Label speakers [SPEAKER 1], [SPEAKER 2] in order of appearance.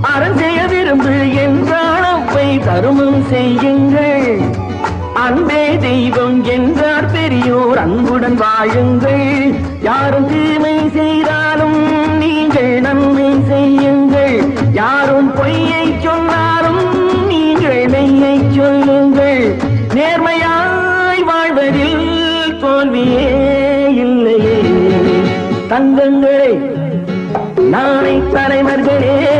[SPEAKER 1] அறம் செய்ய விரும்பு என்றால் என்றாளப்பை தருமம் செய்யுங்கள். அன்பே தெய்வம் என்றார் பெரியோர் அன்புடன் வாழுங்கள். யாரும் தீமை செய்தாலும் நீங்கள் நன்மை செய்யுங்கள். யாரும் பொய்யை சொன்னாலும் நீங்கள் மெய்யை சொல்லுங்கள். நேர்மையாய் வாழ்வதில் தோல்வியே இல்லையே. தங்கங்களே நாளை தலைவர்களே.